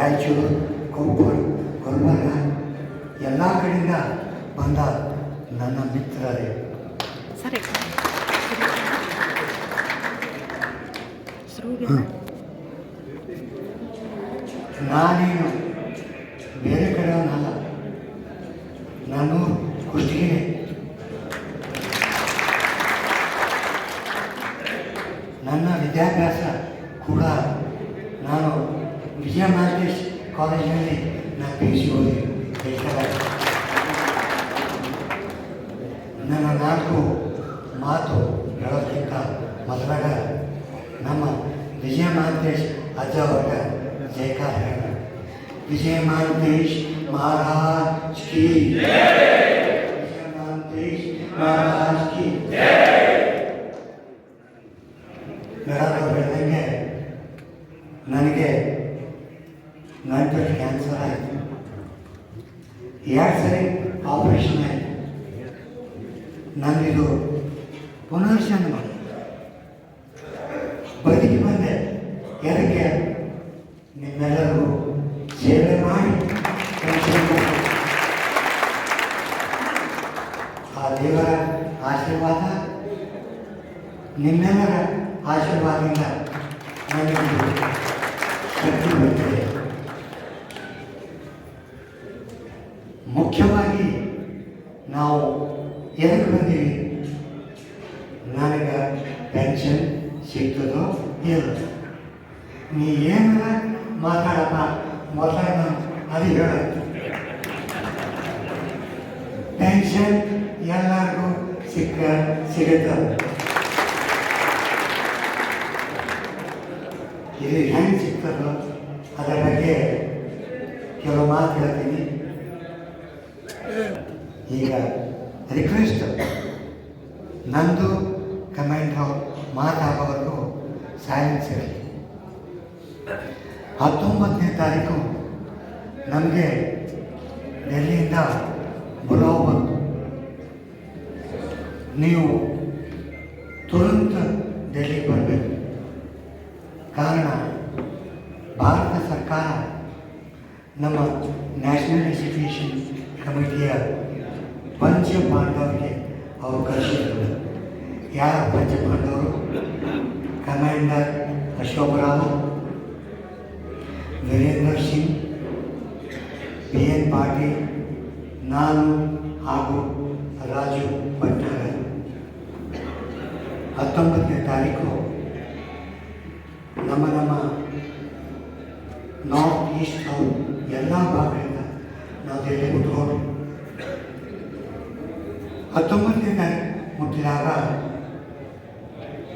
ರಾಯಚೂರು ಕೊಪ್ಪಳ ಗುಲ್ಬರ್ಗ ಎಲ್ಲ ಕಡೆಯಿಂದ ಬಂದ ನನ್ನ ಮಿತ್ರರೇ. ಸರಿ. ನಾನೇನು ನಾಲ್ಕು ಮಾತು ಹೇಳೋದಕ್ಕಿಂತ ಮೊದಲಾಗ ನಮ್ಮ ವಿಜಯ ಮಹಾಂತೇಶ್ ಅಜ್ಜ ಅವರ ಜಯಕಾರ ಹೇಳ ವಿಜಯ ಮಹಾಂತೇಶ್ ಮಹಾರಾಜ್ ಕಿ ವಿಜಯ ಮಹಾಂತೇಶ್ ಮಹಾರಾಜ್ ಕಿ ಮೇಡಮ್ ಅವ್ರು ಹೇಳ್ದಂಗೆ ನನಗೆ ನಂತರ ಕ್ಯಾನ್ಸರ್ ಆಯಿತು ಎರಡು ಸರಿ ಆಪರೇಷನ್ ಆಯಿತು ನಂದಿದು ಪುನರ್ಜನ್ಮ ಬದುಕಿ ಬಂದೆ ಎದಕ್ಕೆ ನಿಮ್ಮೆಲ್ಲರಿಗೂ ಸೇವೆ ಮಾಡಿ pension ಕೊಟ್ಟು ಆ ದೇವರ ಆಶೀರ್ವಾದ ನಿಮ್ಮೆಲ್ಲರ ಆಶೀರ್ವಾದದಿಂದ ನೀ ಏನಾರ ಮಾತಾಡಪ್ಪ? ಮೊದಲ ಅದು ಹೇಳ. ಟೆನ್ಷನ್ ಎಲ್ಲರಿಗೂ ಸಿಕ್ಕ, ಸಿಗುತ್ತೆ. ಇದು ಹೆಂಗೆ ಸಿಗ್ತದೋ ಅದರ ಬಗ್ಗೆ ಕೆಲವು ಮಾತು ಹೇಳ್ತೀನಿ. ಈಗ ರಿಕ್ವೆಸ್ಟ್ ನಂದು ಕಮೆಂಟ್ ಮಾತಾಡೋವರೆಗೂ ಸೈಲೆನ್ಸ್ ಇರಲಿ. ಹತ್ತೊಂಬತ್ತನೇ ತಾರೀಕು ನಮಗೆ ಡೆಲ್ಲಿಯಿಂದ ಬುಲಾವ್ ಬಂತು ನೀವು ತುರಂತ ಡೆಲ್ಲಿಗೆ ಬರಬೇಕು. ಕಾರಣ, ಭಾರತ ಸರ್ಕಾರ ನಮ್ಮ ನ್ಯಾಷನಲ್ ಎಜುಕೇಷನ್ ಕಮಿಟಿಯ ಪಂಚ ಪಾಂಡವರಿಗೆ ಅವಕಾಶ ಇರ್ತದೆ. ಯಾರ ಪಂಚ ಪಾಂಡವರು? Commander Ashok Rao Virendra Singh B N Patil, ನಾನು ಹಾಗೂ ರಾಜು ಭಟ್ನಾಗರ್ ಹತ್ತೊಂಬತ್ತನೇ ತಾರೀಕು ನಮ್ಮ ನಮ್ಮ ನಾರ್ತ್ ಈಸ್ಟ್ ಸೌತ್ ಎಲ್ಲ ಭಾಗಗಳಿಂದ ನಾವು ದೆಹಲಿ ಮುಟ್ಕೊಂಡು ಹತ್ತೊಂಬತ್ತನೇ ತಾರೀಕು ಮುಟ್ಟಿದಾಗ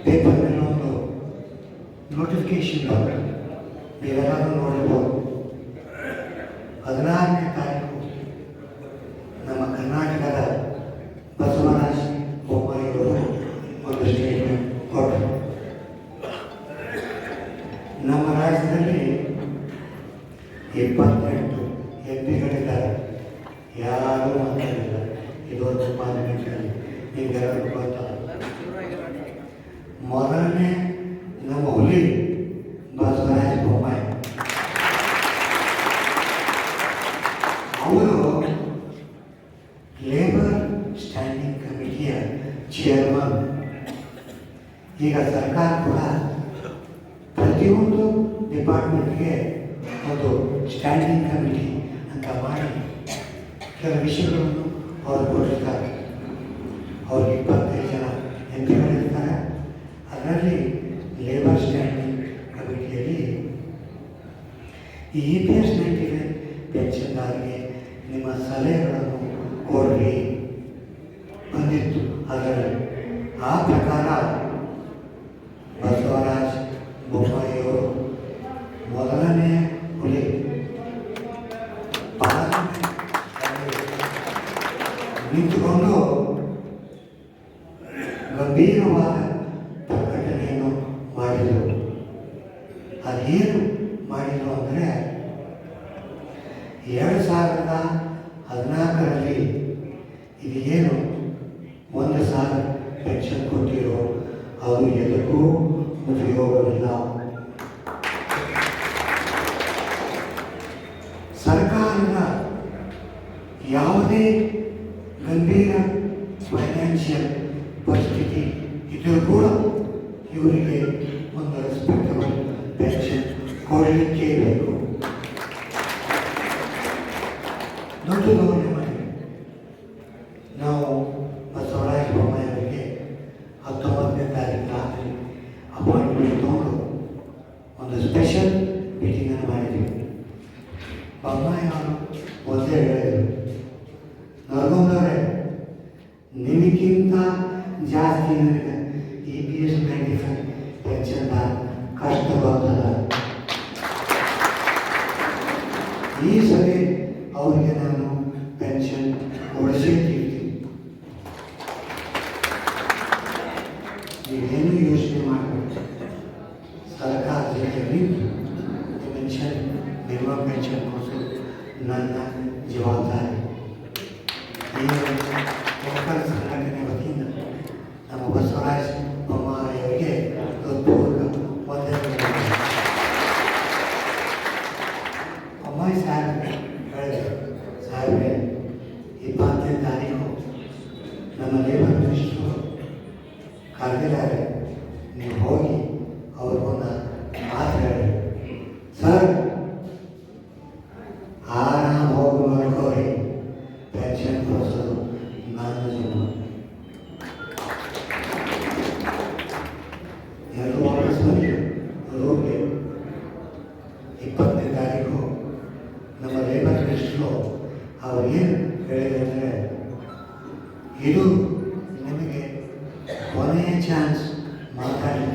ಪೇಪರ್ನಲ್ಲಿ ಒಂದು ನೋಟಿಫಿಕೇಶನ್ ಬಂತು. ನೀವೆಲ್ಲರೂ ನೋಡಿರ್ಬೋದು ಹದಿನಾರನೇ ತಾರೀಕು ನಮ್ಮ ಕರ್ನಾಟಕದ ಬಸವರಾಜ ಬೊಮ್ಮಾಯಿಯವರು ಒಂದು ಸ್ಟೇಟ್ಮೆಂಟ್ ಕೊಟ್ಟರು ನಮ್ಮ ರಾಜ್ಯದಲ್ಲಿ ಇಪ್ಪತ್ತೆಂಟು ಎಂ ಪಿಗಳಿದ್ದಾರೆ. ಯಾರೂ ಮಾತಾಡಿಲ್ಲ. ಇದೊಂದು ಪಾರ್ಲಿಮೆಂಟಲ್ಲಿ ನಿಮ್ಗೆಲ್ಲರೂ ಗೊತ್ತಲ್ಲ ಮೊದಲನೇ ನಮ್ಮ ಹುಲಿ ಬಸವರಾಜ ಬೊಮ್ಮಾಯಿ ಅವರು ಲೇಬರ್ ಸ್ಟ್ಯಾಂಡಿಂಗ್ ಕಮಿಟಿಯ ಚೇರ್ಮನ್ ಈಗ ಸರ್ಕಾರ ಕೂಡ ಪ್ರತಿಯೊಂದು ಡಿಪಾರ್ಟ್ಮೆಂಟ್ಗೆ ಒಂದು ಸ್ಟ್ಯಾಂಡಿಂಗ್ ಕಮಿಟಿ ಅಂತ ಮಾಡಿ ಕೆಲ ವಿಷಯಗಳನ್ನು ಅವರು ಕೊಟ್ಟಿರ್ತಾರೆ. ಅವ್ರಿಗೆ ಇಪ್ಪತ್ತೈದು ಜನ ಎಂ ಪಿಗಳಿರ್ತಾರೆ ಅದರಲ್ಲಿ ಲೇಬರ್ ಸ್ಟ್ಯಾಂಡಿಂಗ್ ಕಮಿಟಿಯಲ್ಲಿ ಈ ಇ ಪಿ ಎಸ್ ನೈಂಟಿ ಪೆನ್ಷನ್ದಾರರಿಗೆ ನಿಮ್ಮ ಸಲಹೆಗಳನ್ನು ನಿಂತುಕೊಂಡು ಗಂಭೀರವಾದ ಪ್ರಕಟಣೆಯನ್ನು ಮಾಡಿದರು. ಅದೇನು ಮಾಡಿದರು ಅಂದರೆ ಎರಡು ಸಾವಿರದ ಇವರಿಗೆ ಒಂದು ರೆಸ್ಪೆಕ್ಟಬಲ್ ಈ ಸರಿ ಅವರಿಗೆ ನಾನು మన ఏమనిపిస్తూ కవిగారి one chance, Mother.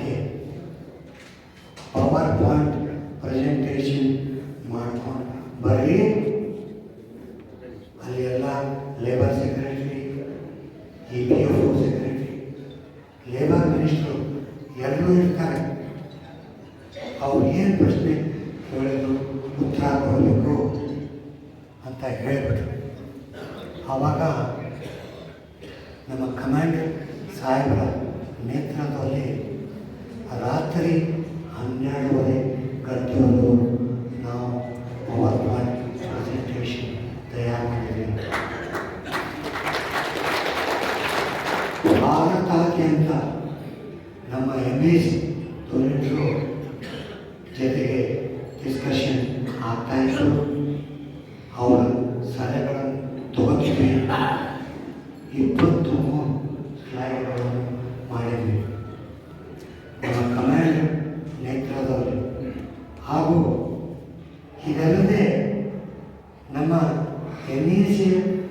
Níger,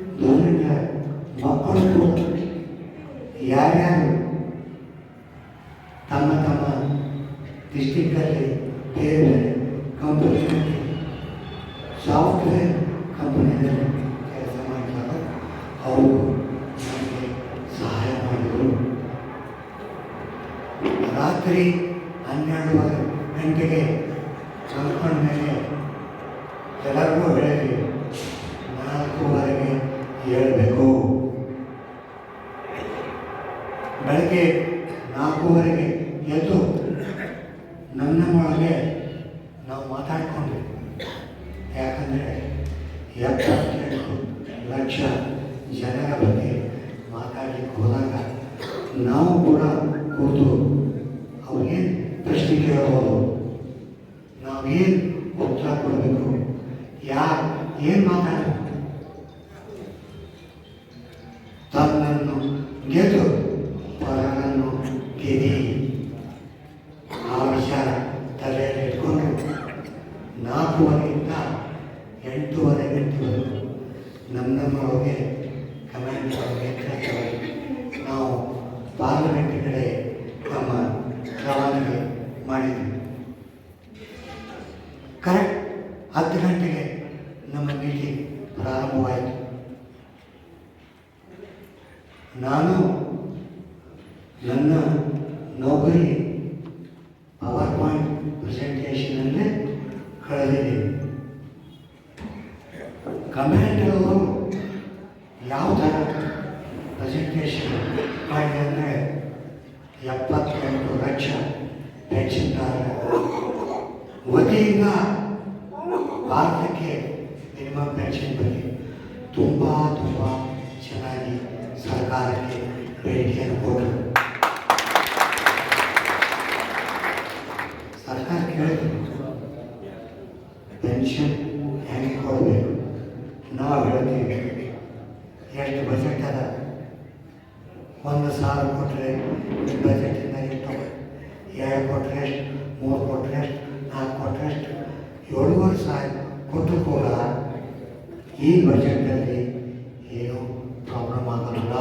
ಬೆಳಗ್ಗೆ ನಾಲ್ಕೂವರೆಗೆ ಎದ್ದು ನನ್ನ ಒಳಗೆ ಇದೆ ಕಮೆಂಟ್ ಅವರು ಯಾವ ಥರ ಪ್ರೆಸೆಂಟೇಷನ್ ಮಾಡಿದೆ ಅಂದರೆ ಎಪ್ಪತ್ತೆಂಟು ಲಕ್ಷ ಹೆಚ್ಚಿದ್ದಾರೆ ವತಿಯಿಂದ ಭಾರತಕ್ಕೆ ಮಿನಿಮಮ್ ಪೆನ್ಷನ್ ಬಗ್ಗೆ ತುಂಬ ತುಂಬ ಚೆನ್ನಾಗಿ ಸರ್ಕಾರಕ್ಕೆ ಭೇಟಿಯನ್ನು ಕೊಟ್ಟರು ಸಾವಿರ ಕೊಟ್ಟರೆ ಬಜೆಟಿಂದ ಎಷ್ಟು ಎರಡು ಕೊಟ್ಟರೆ ಎಷ್ಟು ಮೂರು ಕೊಟ್ಟರೆ ಎಷ್ಟು ನಾಲ್ಕು ಕೊಟ್ಟರೆ ಎಷ್ಟು ಏಳುವರೆ ಸಾವಿರ ಕೊಟ್ಟರು ಕೂಡ ಈ ಬಜೆಟಲ್ಲಿ ಏನು ಪ್ರಾಬ್ಲಮ್ ಆಗಲ್ಲ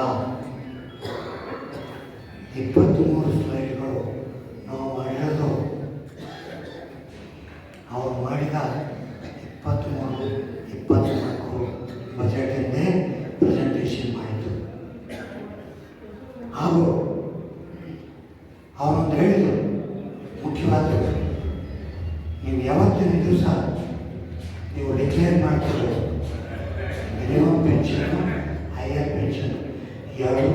ಇಪ್ಪತ್ತ್ಮೂರು ಅವರೊಂದು ಹೇಳಿದ್ರು ಮುಖ್ಯವಾದ ನೀವು ಯಾವತ್ತಿನ ದಿವಸ ನೀವು ಡಿಕ್ಲೇರ್ ಮಾಡ್ತೀರೋ ಮಿನಿಮಮ್ ಪೆನ್ಷನ್ ಹೈಯರ್ ಪೆನ್ಷನ್ ಎರಡು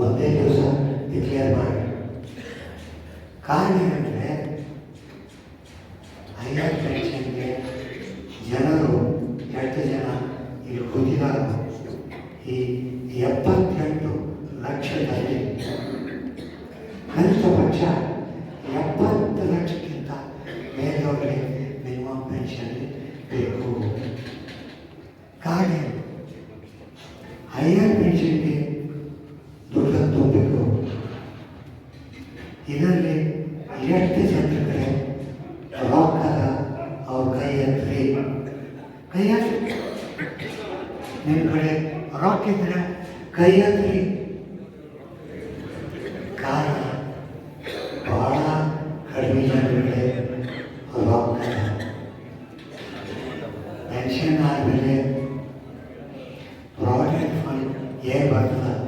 ಒಂದೇ ದಿವಸ ಡಿಕ್ಲೇರ್ ಮಾಡಿ. ಕಾರಣ ಮೇಲೆಯವರಿಗೆ ಮಿನಿಮಮ್ ಪೆನ್ಷನ್ ಬೇಕು ಕಾರಣ ಏನು? ಹೈಯರ್ ಪೆನ್ಷನ್ಗೆ ದುಡ್ಡು ತುಂಬಬೇಕು ಇದರಲ್ಲಿ ಎಷ್ಟು ಜನರ ಕಡೆ ರೊಕ್ಕದ ಅವ್ರ ಕೈ ಎತ್ತರಿ ಕೈ ಎತ್ತಿ ನಿಮ್ಮ ಕಡೆ ರೊಕ್ಕ ಇದ್ರೆ ಕೈ ಎತ್ತರಿ ಫಂಡ್ ಏನು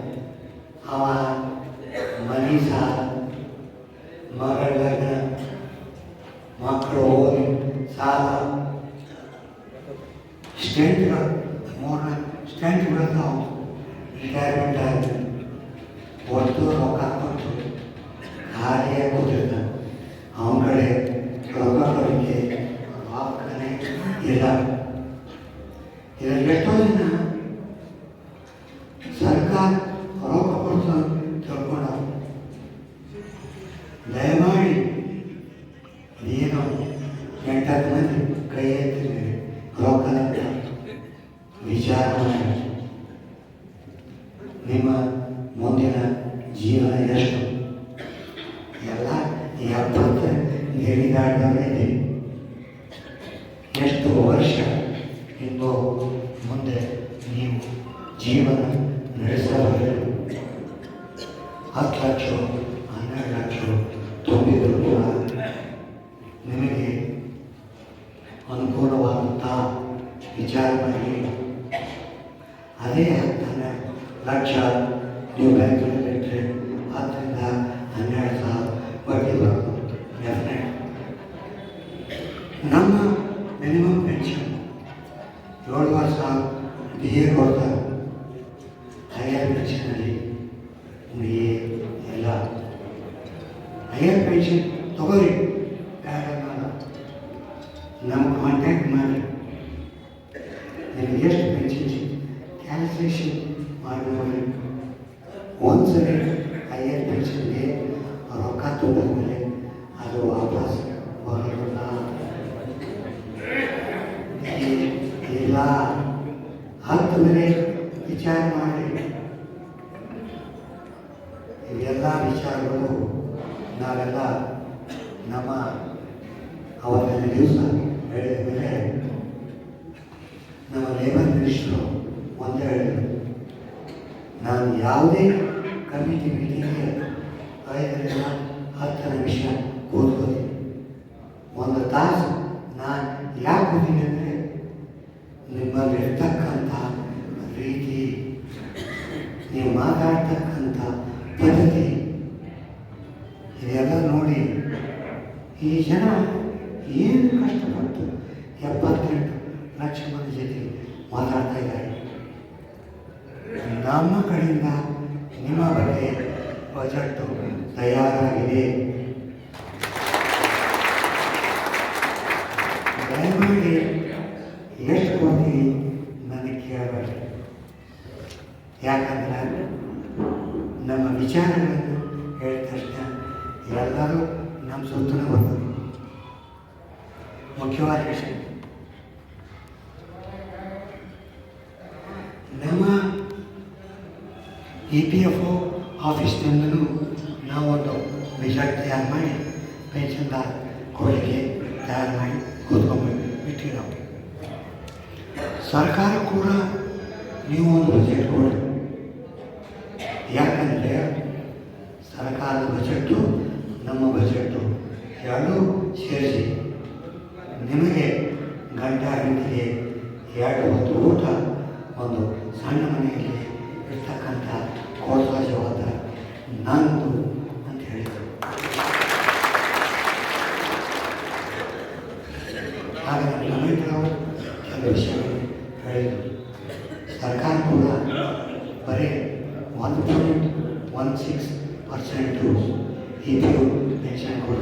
ಅನುಕೂಲವಾದಂಥ ವಿಚಾರ ಮಾಡಿ ಅದೇ ಹನ್ನೆರಡು ಲಕ್ಷ ನೀವು ಬ್ಯಾಂಕಲ್ಲಿ ಇಟ್ಟರೆ ನಿಮ್ಗೆ ಎಷ್ಟು ಪೆನ್ಷನ್ ಕ್ಯಾಲ್ಕುಲೇಷನ್ ಮಾಡಿ ನೋಡಿ ಒಂದ್ಸರಿ ಹೈಯರ್ ಪೆನ್ಷನ್ಗೆ ರೊಕ್ಕ ತುಂಬಿದ್ಮೇಲೆ ಅದು ವಾಪಸ್ ಬರೋಲ್ಲ ಈ- ಇಲ್ಲ ಹತ್ತು ಮೇಲೆ ವಿಚಾರ ಮಾಡಿ ಇವೆಲ್ಲ ವಿಚಾರಗಳು ನಾವೆಲ್ಲ ನಮ್ಮ ಅವತ್ತಿನ ದಿವಸ ಹೇಳಿದ ಮೇಲೆ ನಮ್ಮ ಲೇಬರ್ ಮಿನಿಸ್ಟ್ರು ಒಂದೇ ಹೇಳಿದರು ನಾನು ಯಾವುದೇ ಕಮಿಟಿ ಮೀಟಿಂಗ್ಗೆ ಐದರಿಂದ ಹತ್ತು ವಿಷಯ ಕೂತ್ಕೋತೀನಿ ಒಂದು ತಾಸು ನಾನು ಯಾಕೆ ಕೂತೀನಿ ಅಂದರೆ ನಿಮ್ಮಲ್ಲಿ ಇರ್ತಕ್ಕಂಥ ರೀತಿ, ನೀವು ಮಾತಾಡ್ತಕ್ಕಂಥ ಪದ್ಧತಿ, ಇದೆಲ್ಲ ನೋಡಿ ಈ ಜನ ಏನು ಕಷ್ಟಪಟ್ಟು ಎಪ್ಪತ್ತೆಂಟು ಲಕ್ಷ ಮಂದಿ ಜೊತೆ ಮಾತಾಡ್ತಾ ಇದ್ದಾರೆ. ನಮ್ಮ ಕಡೆಯಿಂದ ನಿಮ್ಮ ಬಗ್ಗೆ ಬಜೆಟ್ ತಯಾರಾಗಿದೆ. ಕೂತ್ಕೊಂಡು ಮೀಟಿಂಗ್ ಸರ್ಕಾರ ಕೂಡ ನೀವು ಒಂದು ಬಜೆಟ್ ಕೊಡಿ. ಯಾಕಂದರೆ ಸರ್ಕಾರದ ಬಜೆಟ್ಟು ನಮ್ಮ ಬಜೆಟ್ಟು ಎರಡೂ ಸೇರಿಸಿ ನಿಮಗೆ ಗಂಟ ಗಂಟೆಗೆ ಎರಡು ಹೊತ್ತು ಊಟ, ಒಂದು ಸಣ್ಣ ಮನೆಯಲ್ಲಿ ಇರ್ತಕ್ಕಂಥ ಕೋಟ್ ಜವಾಬ್ದಾರಿ ನಾನು सरकार कूड़ा बर one point one six percent pension को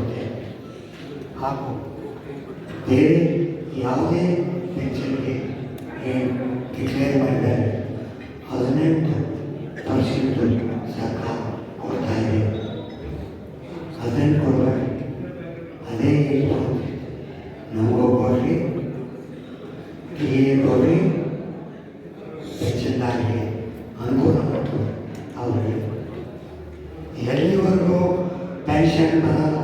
बेरे ये पेन्शन डिक्लेर्मी and mine.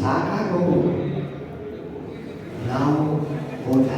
ಸಾಕಾಗಿ ನಾವು ಹೋಗ್ತಾ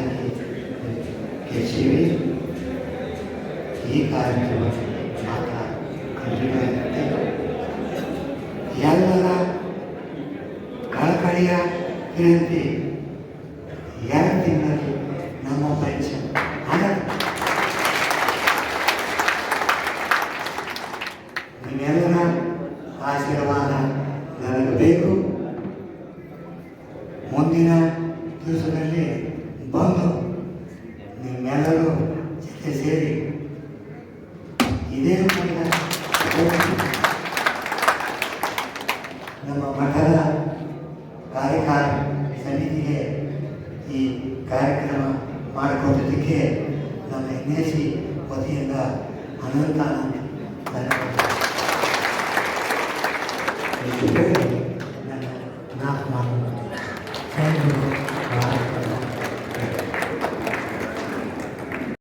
personally in Bangkok.